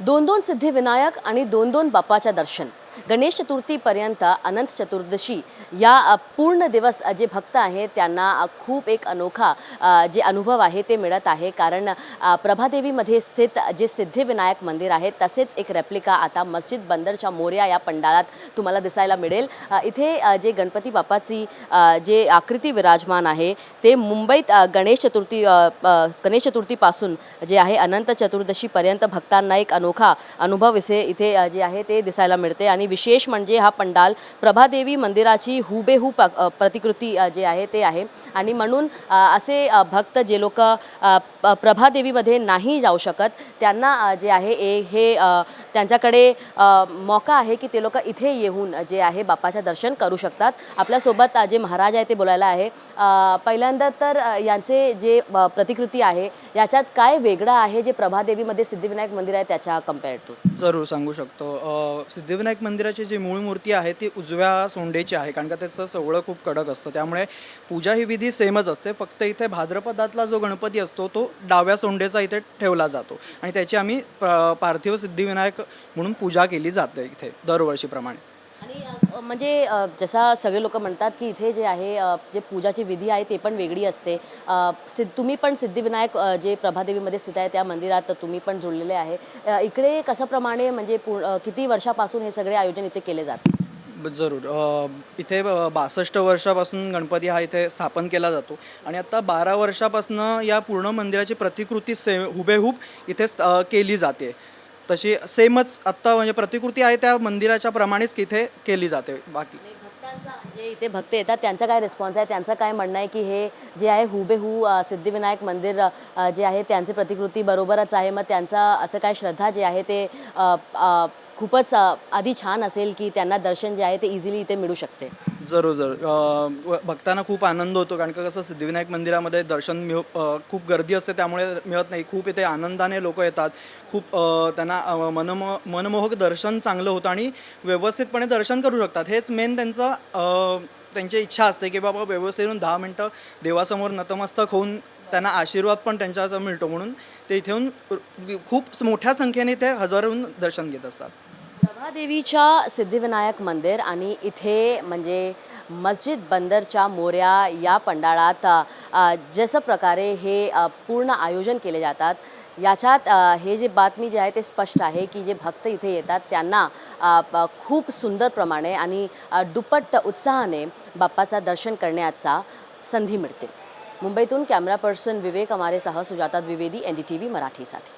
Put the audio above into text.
दोन दोन सिद्धिविनायक आणि दोन दोन बाप्पाच्या दर्शन. गणेश चतुर्थीपर्यंत अनंत चतुर्दशी या पूर्ण दिवस जे भक्त आहेत त्यांना खूप एक अनोखा जे अनुभव आहे ते मिळत आहे. कारण प्रभादेवीमध्ये स्थित जे सिद्धिविनायक मंदिर आहे तसेच एक रेप्लिका आता मस्जिद बंदरच्या मोर्या या पंडाळात तुम्हाला दिसायला मिळेल. इथे जे गणपती बाप्पाची जे आकृती विराजमान आहे ते मुंबईत गणेश चतुर्थी गणेश चतुर्थीपासून जे आहे अनंत चतुर्दशीपर्यंत भक्तांना एक अनोखा अनुभव इथे इथे जे आहे ते दिसायला मिळते. आणि विशेष म्हणजे हा पंडाल प्रभादेवी मंदिराची हुबेहू प प्रतिकृती जे आहे ते आहे. आणि म्हणून असे भक्त जे लोक प्रभादेवीमध्ये नाही जाऊ शकत त्यांना जे आहे ए हे त्यांच्याकडे मौका आहे की ते लोक इथे येऊन जे आहे बाप्पाचं दर्शन करू शकतात. आपल्यासोबत जे महाराज आहे ते बोलायला आहे. पहिल्यांदा तर यांचे जे प्रतिकृती आहे याच्यात काय वेगळं आहे जे प्रभादेवीमध्ये सिद्धिविनायक मंदिर आहे त्याच्या कंपेअर टू जरूर सांगू शकतो. सिद्धिविनायक मंदिराची जी मूळ मूर्ती आहे ती उजव्या सोंडेची आहे कारण का त्याचं सवळं खूप कडक असतं. त्यामुळे पूजा ही विधी सेमच असते फक्त इथे भाद्रपदातला जो गणपती असतो तो डाव्या सोंडेचा इथे ठेवला जातो. आणि त्याची आम्ही प- पार्थिव सिद्धिविनायक म्हणून पूजा केली जाते इथे दरवर्षीप्रमाणे. आणि म्हणजे जसा सगळे लोक म्हणतात की इथे जे आहे जे पूजाची विधी आहे ते पण वेगळी असते. सिद्ध तुम्ही पण सिद्धिविनायक जे प्रभादेवीमध्ये स्थित आहे त्या मंदिरात तुम्ही पण जुळलेले आहे. इकडे कशाप्रमाणे म्हणजे पू किती वर्षापासून हे सगळे आयोजन इथे केले जाते? जरूर. इथे बासष्ट वर्षापासून गणपती हा इथे स्थापन केला जातो. आणि आता बारा वर्षापासून या पूर्ण मंदिराची प्रतिकृती से हुबेहूब इथे केली जाते. तशी सेमच आत्ता म्हणजे प्रतिकृती आहे त्या मंदिराच्या प्रमाणेच इथे केली जाते बाकी. जे इथे भक्त येतात त्यांचा काय रिस्पॉन्स आहे? त्यांचं काय म्हणणं आहे की हे जे आहे हुबेहू सिद्धिविनायक मंदिर जे आहे त्यांची प्रतिकृती बरोबरच आहे. मग त्यांचा असं काय श्रद्धा जे आहे ते खूपच आधी छान असेल की त्यांना दर्शन जे आहे ते इझिली इथे मिळू शकते. जरूर जरूर. भक्तांना खूप आनंद होतो कारण का कसं सिद्धिविनायक मंदिरामध्ये दर्शन मिळ खूप गर्दी असते त्यामुळे मिळत नाही. खूप इथे आनंदाने लोक येतात. खूप त्यांना मनमो मनमोहक दर्शन चांगलं होतं आणि व्यवस्थितपणे दर्शन करू शकतात. हेच मेन त्यांचं त्यांची इच्छा असते की बाबा व्यवस्थित येऊन दहा मिनटं देवासमोर नतमस्तक होऊन त्यांना आशीर्वाद पण त्यांच्याचा मिळतो म्हणून ते इथे येऊन खूप मोठ्या संख्येने ते हजारोहून दर्शन घेत असतात. देवीच्या सिद्धिविनायक मंदिर आणि इथे म्हणजे मस्जिद बंदरच्या मोऱ्या या पंडाळात जसं प्रकारे हे पूर्ण आयोजन केले जातात याच्यात हे जे बातमी जे आहे ते स्पष्ट आहे की जे भक्त इथे येतात त्यांना खूप सुंदर प्रमाणे आणि दुप्पट उत्साहाने बाप्पाचा दर्शन करण्याचा संधी मिळते. मुंबईतून camera person Vivek अमारेसह Sujata Dwivedi N D T V मराठीसाठी.